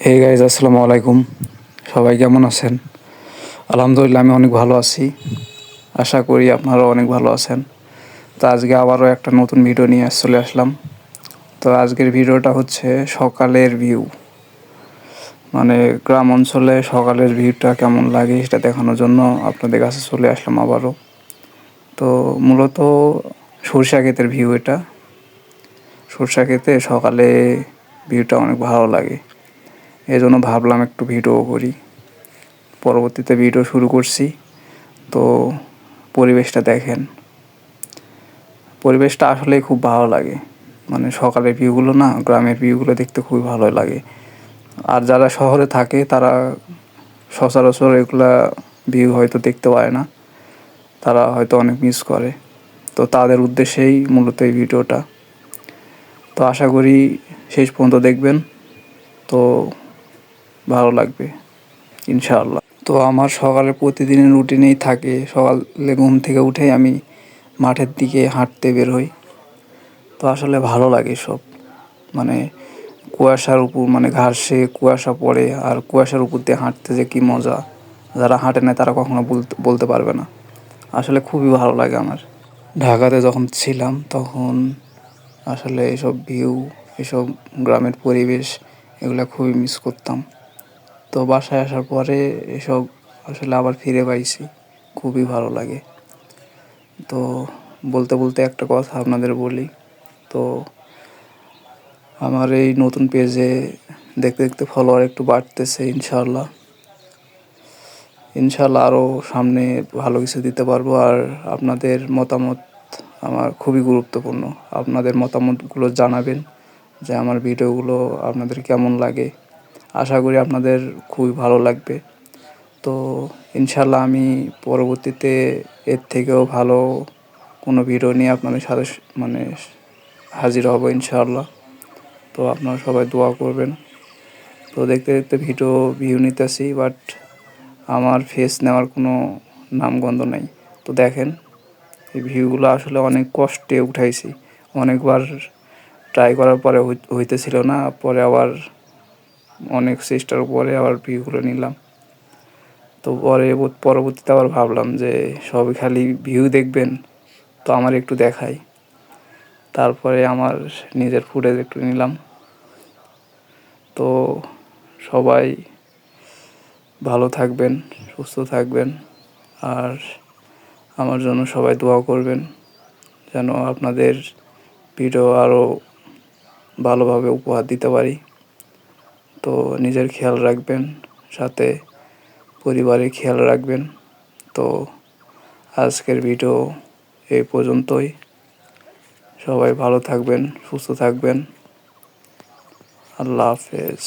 Hey guys আসসালামু আলাইকুম সবাই কেমন আছেন? আলহামদুলিল্লাহ, আমি অনেক ভালো আছি। আশা করি আপনারাও অনেক ভালো আছেন। তো আজকে আবারও একটা নতুন ভিডিও নিয়ে চলে আসলাম। তো আজকের ভিডিওটা হচ্ছে সকালের ভিউ মানে গ্রাম অঞ্চলে সকালের ভিউটা কেমন লাগে সেটা দেখানোর জন্য আপনাদের কাছে চলে আসলাম আবারও। তো মূলত সরষা ক্ষেতের ভিউ এটা। সরষা ক্ষেতে সকালে ভিউটা অনেক ভালো লাগে। এই জন্য ভাবলাম একটু ভিডিও করি। পরবর্তীতে ভিডিও শুরু করছি। তো পরিবেশটা দেখেন। পরিবেশটা আসলেই খুব ভালো লাগে। মানে সকালের ভিউগুলো না, গ্রামের ভিউগুলো দেখতে খুবই ভালো লাগে। আর যারা শহরে থাকে, তারা সচরাচর এগুলা ভিউ হয়তো দেখতে পায় না। তারা হয়তো অনেক মিস করে। তো তাদের উদ্দেশ্যেই মূলত এই ভিডিওটা। তো আশা করি শেষ পর্যন্ত দেখবেন। তো ভালো লাগবে, ইনশাআল্লাহ। তো আমার সকালে প্রতিদিনের রুটিনেই থাকে, সকালে ঘুম থেকে উঠেই আমি মাঠের দিকে হাঁটতে বের হই। তো আসলে ভালো লাগে সব মানে কুয়াশার উপর মানে ঘাসে কুয়াশা পড়ে আর কুয়াশার উপর দিয়ে হাঁটতে যে কী মজা, যারা হাঁটে না তারা কখনো বলতে বলতে পারবে না। আসলে খুবই ভালো লাগে আমার। ঢাকাতে যখন ছিলাম তখন আসলে এসব ভিউ এসব গ্রামের পরিবেশ এগুলো খুবই মিস করতাম। তো বাসায় আসার পরে এসব আসলে আবার ফিরে পাইছি। খুবই ভালো লাগে। তো বলতে বলতে একটা কথা আপনাদের বলি। তো আমার এই নতুন পেজে দেখতে দেখতে ফলোয়ার একটু বাড়তেছে ইনশাল্লাহ ইনশাল্লাহ আরও সামনে ভালো কিছু দিতে পারব। আর আপনাদের মতামত আমার খুবই গুরুত্বপূর্ণ। আপনাদের মতামতগুলো জানাবেন যে আমার ভিডিওগুলো আপনাদের কেমন লাগে। আশা করি আপনাদের খুবই ভালো লাগবে। তো ইনশাল্লাহ আমি পরবর্তীতে এর থেকেও ভালো কোনো ভিডিও নিয়ে আপনাদের সাথে মানে হাজির হব ইনশাআল্লাহ। তো আপনারা সবাই দোয়া করবেন। তো দেখতে দেখতে ভিডিও ভিউ নিতেছি বাট আমার ফেস নেওয়ার কোনো নামগন্ধ নাই। তো দেখেন, এই ভিউগুলো আসলে অনেক কষ্টে উঠাইছি। অনেকবার ট্রাই করার পরে হই- হইতেছিল না, পরে আবার অনেক চেষ্টার পরে আবার ভিউগুলো নিলাম। তো পরে পরবর্তীতে আবার ভাবলাম যে সবই খালি ভিউ দেখবেন, তো আমার একটু দেখাই। তারপরে আমার নিজের ফুটেজ একটু নিলাম। তো সবাই ভালো থাকবেন, সুস্থ থাকবেন, আর আমার জন্য সবাই দোয়া করবেন যেন আপনাদের ভিডিও আরও ভালোভাবে উপহার দিতে পারি। তো নিজের খেয়াল রাখবেন, সাথে পরিবারের খেয়াল রাখবেন। তো আজকের ভিডিও এই পর্যন্তই। সবাই ভালো থাকবেন, সুস্থ থাকবেন। আল্লাহ হাফেজ।